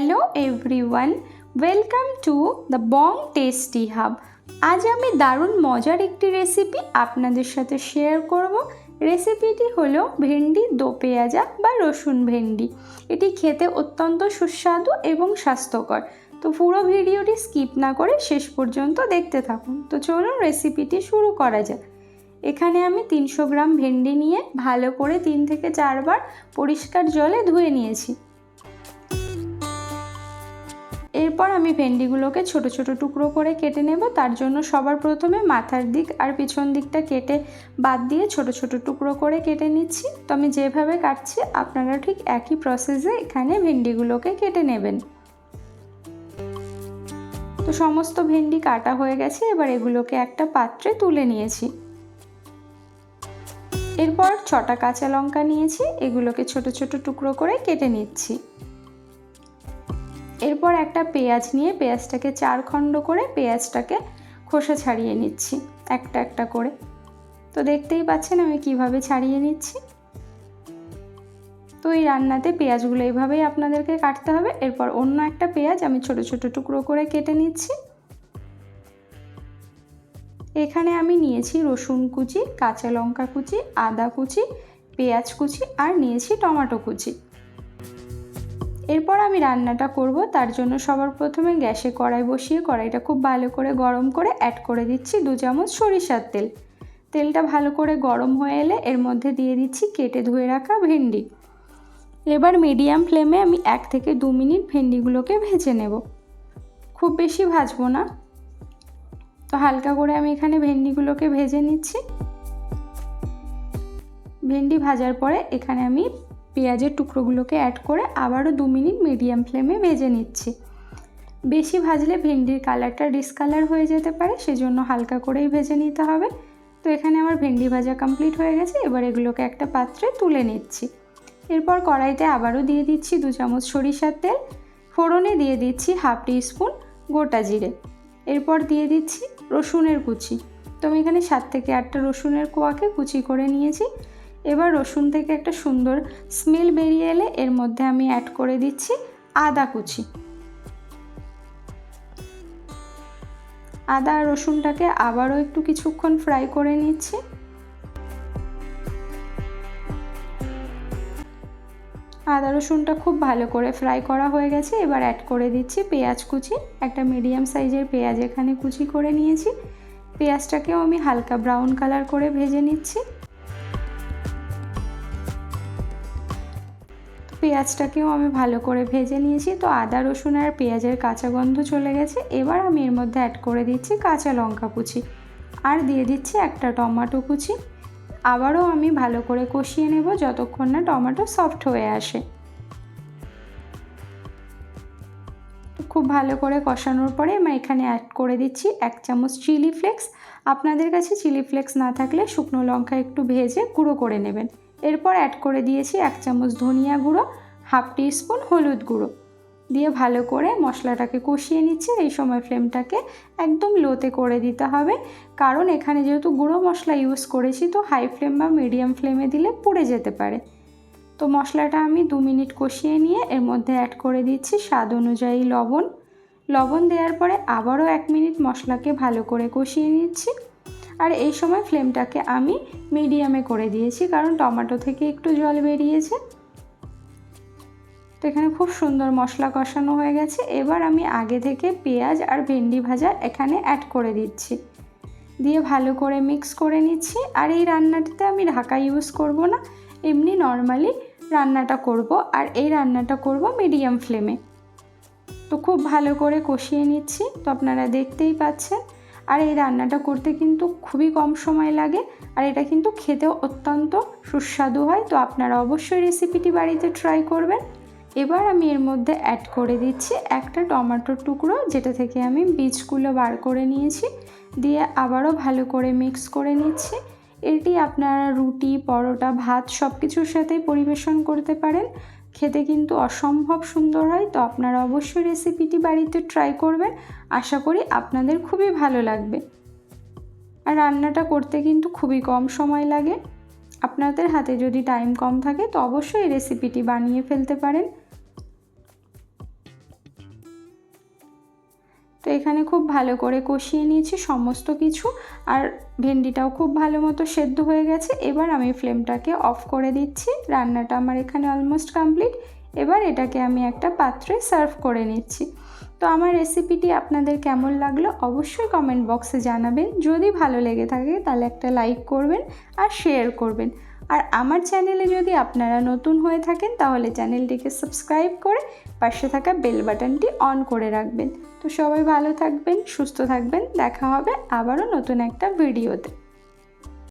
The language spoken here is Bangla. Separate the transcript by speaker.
Speaker 1: Hello everyone welcome to the Bong tasty hub আজ আমি দারুণ মজার একটি রেসিপি আপনাদের সাথে শেয়ার করব। রেসিপিটি হলো ভেন্ডি, দো পেঁয়াজা বা রসুন ভেন্ডি। এটি খেতে অত্যন্ত সুস্বাদু এবং স্বাস্থ্যকর। তো পুরো ভিডিওটি স্কিপ না করে শেষ পর্যন্ত দেখতে থাকুন। তো চলুন রেসিপিটি শুরু করা যাক। এখানে আমি তিনশো গ্রাম ভেন্ডি নিয়ে ভালো করে তিন থেকে চারবার পরিষ্কার জলে ধুয়ে নিয়েছি। এরপর আমি ভেন্ডিগুলোকে ছোট ছোট টুকরো করে কেটে নেব। তার জন্য সবার প্রথমে মাথার দিক আর পিছন দিকটা কেটে বাদ দিয়ে ছোট ছোট টুকরো করে কেটে নিচ্ছি। তো আমি যেভাবে কাটছি, আপনারা ঠিক একই প্রসেসে এখানে ভেন্ডিগুলোকে কেটে নেবেন। তো সমস্ত ভেন্ডি কাটা হয়ে গেছে, এবার এগুলোকে একটা পাত্রে তুলে নিয়েছি। এরপর ছটা কাঁচা লঙ্কা নিয়েছি, এগুলোকে ছোট ছোট টুকরো করে কেটে নিচ্ছি। এরপর একটা পেঁয়াজ নিয়ে পেঁয়াজটাকে চার খণ্ড করে পেঁয়াজটাকে খোসা ছাড়িয়ে নিচ্ছি, একটা একটা করে। তো দেখতেই পাচ্ছেন আমি কীভাবে ছাড়িয়ে নিচ্ছি। তো এই রান্নাতে পেঁয়াজগুলো এইভাবেই আপনাদেরকে কাটতে হবে। এরপর অন্য একটা পেঁয়াজ আমি ছোট ছোট টুকরো করে কেটে নিচ্ছি। এখানে আমি নিয়েছি রসুন কুচি, কাঁচা লঙ্কা কুচি, আদা কুচি, পেঁয়াজ কুচি আর নিয়েছি টমেটো কুচি। এরপর আমি রান্নাটা করব, তার জন্য সবার প্রথমে গ্যাসে কড়াই বসিয়ে কড়াইটা খুব ভালো করে গরম করে অ্যাড করে দিচ্ছি দু চামচ সরিষার তেল। তেলটা ভালো করে গরম হয়ে এলে এর মধ্যে দিয়ে দিচ্ছি কেটে ধুয়ে রাখা ভেন্ডি। এবার মিডিয়াম ফ্লেমে আমি এক থেকে দু মিনিট ভেন্ডিগুলোকে ভেজে নেব। খুব বেশি ভাজবো না। তো হালকা করে আমি এখানে ভেন্ডিগুলোকে ভেজে নিচ্ছি। ভেন্ডি ভাজার পরে এখানে আমি পেঁয়াজের টুকরোগুলোকে অ্যাড করে আবারও দু মিনিট মিডিয়াম ফ্লেমে ভেজে নিচ্ছি। বেশি ভাজলে ভেন্ডির কালারটা ডিসকালার হয়ে যেতে পারে, সেজন্য হালকা করেই ভেজে নিতে হবে। তো এখানে আমার ভেন্ডি ভাজা কমপ্লিট হয়ে গেছে, এবার এগুলোকে একটা পাত্রে তুলে নিচ্ছি। এরপর কড়াইতে আবারও দিয়ে দিচ্ছি দু চামচ সরিষার তেল, ফোড়নে দিয়ে দিচ্ছি হাফ টি স্পুন গোটা জিরে। এরপর দিয়ে দিচ্ছি রসুনের কুচি। তো আমি এখানে সাত থেকে আটটা রসুনের কোয়াকে কুচি করে নিয়েছি। এবার রসুন থেকে একটা সুন্দর স্মেল বেরিয়ে এলে এর মধ্যে আমি অ্যাড করে দিচ্ছি আদা কুচি। আদা আর রসুনটাকে আবারও একটু কিছুক্ষণ ফ্রাই করে নিচ্ছি। আদা রসুনটা খুব ভালো করে ফ্রাই করা হয়ে গেছে, এবার অ্যাড করে দিচ্ছি পেঁয়াজ কুচি। একটা মিডিয়াম সাইজের পেঁয়াজ এখানে কুচি করে নিয়েছি। পেঁয়াজটাকেও আমি হালকা ব্রাউন কালার করে ভেজে নিচ্ছি। পেঁয়াজটাকেও আমি ভালো করে ভেজে নিয়েছি। তো আদা, রসুন আর পেঁয়াজের কাঁচা গন্ধ চলে গেছে। এবার আমি এর মধ্যে অ্যাড করে দিচ্ছি কাঁচা লঙ্কা কুচি। আর দিয়ে দিচ্ছি একটা টমাটো কুচি। আবারও আমি ভালো করে কষিয়ে নেব যতক্ষণ না টমেটো সফট হয়ে আসে। খুব ভালো করে কষানোর পরে আমি এখানে অ্যাড করে দিচ্ছি এক চামচ চিলি ফ্লেক্স আপনাদের কাছে চিলি ফ্লেক্স না থাকলে শুকনো লঙ্কা একটু ভেজে গুঁড়ো করে নেবেন। এরপর অ্যাড করে দিয়েছি এক চামচ ধনিয়া গুঁড়ো হাফ টি স্পুন হলুদ গুঁড়ো। দিয়ে ভালো করে মশলাটাকে কষিয়ে নিচ্ছি, এই সময় ফ্লেমটাকে একদম লোতে করে দিতে হবে। কারণ এখানে যেহেতু গুঁড়ো মশলা ইউজ করেছি, তো হাই ফ্লেম বা মিডিয়াম ফ্লেমে দিলে পুড়ে যেতে পারে। তো মশলাটা আমি দু মিনিট কষিয়ে নিয়ে এর মধ্যে অ্যাড করে দিচ্ছি স্বাদ অনুযায়ী লবণ। লবণ দেওয়ার পরে আবারও এক মিনিট মশলাকে ভালো করে কষিয়ে নিচ্ছি। আর এই সময় ফ্লেমটাকে আমি মিডিয়ামে করে দিয়েছি, কারণ টমেটো থেকে একটু জল বেরিয়েছে। তো এখানে খুব সুন্দর মশলা কষানো হয়ে গেছে। এবার আমি আগে থেকে পেঁয়াজ আর ভেন্ডি ভাজা এখানে অ্যাড করে দিচ্ছি। দিয়ে ভালো করে মিক্স করে নিচ্ছি। আর এই রান্নাটিতে আমি ঢাকা ইউজ করব না, এমনি নর্মালি রান্নাটা করব। আর এই রান্নাটা করব মিডিয়াম ফ্লেমে তো খুব ভালো করে কষিয়ে নিচ্ছি। তো আপনারা দেখতেই পাচ্ছেন আর এই রান্নাটা করতে কিন্তু খুবই কম সময় লাগে, আর এটা কিন্তু খেতেও অত্যন্ত সুস্বাদু হয়। তো আপনারা অবশ্যই রেসিপিটি বাড়িতে ট্রাই করবেন। এবার আমি এর মধ্যে অ্যাড করে দিচ্ছি একটা টমেটোর টুকরো, যেটা থেকে আমি বীজগুলো বার করে নিয়েছি। দিয়ে আবারও ভালো করে মিক্স করে নিচ্ছি। এটি আপনারা রুটি, পরোটা, ভাত সব কিছুর সাথেই পরিবেশন করতে পারেন। খেতে কিন্তু অসম্ভব সুন্দর হয়, তো আপনারা অবশ্যই রেসিপিটি বাড়িতে ট্রাই করবেন। আশা করি আপনাদের খুবই ভালো লাগবে। আর রান্নাটা করতে কিন্তু খুবই কম সময় লাগে। আপনাদের হাতে যদি টাইম কম থাকে, তো অবশ্যই রেসিপিটি বানিয়ে ফেলতে পারেন। তো এখানে খুব ভালো করে কষিয়ে নিয়েছি সমস্ত কিছু। আর ভেন্ডিটাও খুব ভালো মতো সেদ্ধ হয়ে গেছে। এবার আমি ফ্লেমটাকে অফ করে দিচ্ছি। রান্নাটা আমার এখানে অলমোস্ট কমপ্লিট এবার এটাকে আমি একটা পাত্রে সার্ভ করে নিচ্ছি। তো আমার রেসিপিটি আপনাদের কেমন লাগল অবশ্যই কমেন্ট বক্সে জানাবেন। যদি ভালো লেগে থাকে তাহলে একটা লাইক করবেন আর শেয়ার করবেন। আর আমার চ্যানেলে যদি আপনারা নতুন হয়ে থাকেন, তাহলে চ্যানেলটিকে সাবস্ক্রাইব করে পাশে থাকা বেল বাটনটি অন করে রাখবেন। তো সবাই ভালো থাকবেন, সুস্থ থাকবেন। দেখা হবে আবারও নতুন একটা ভিডিওতে।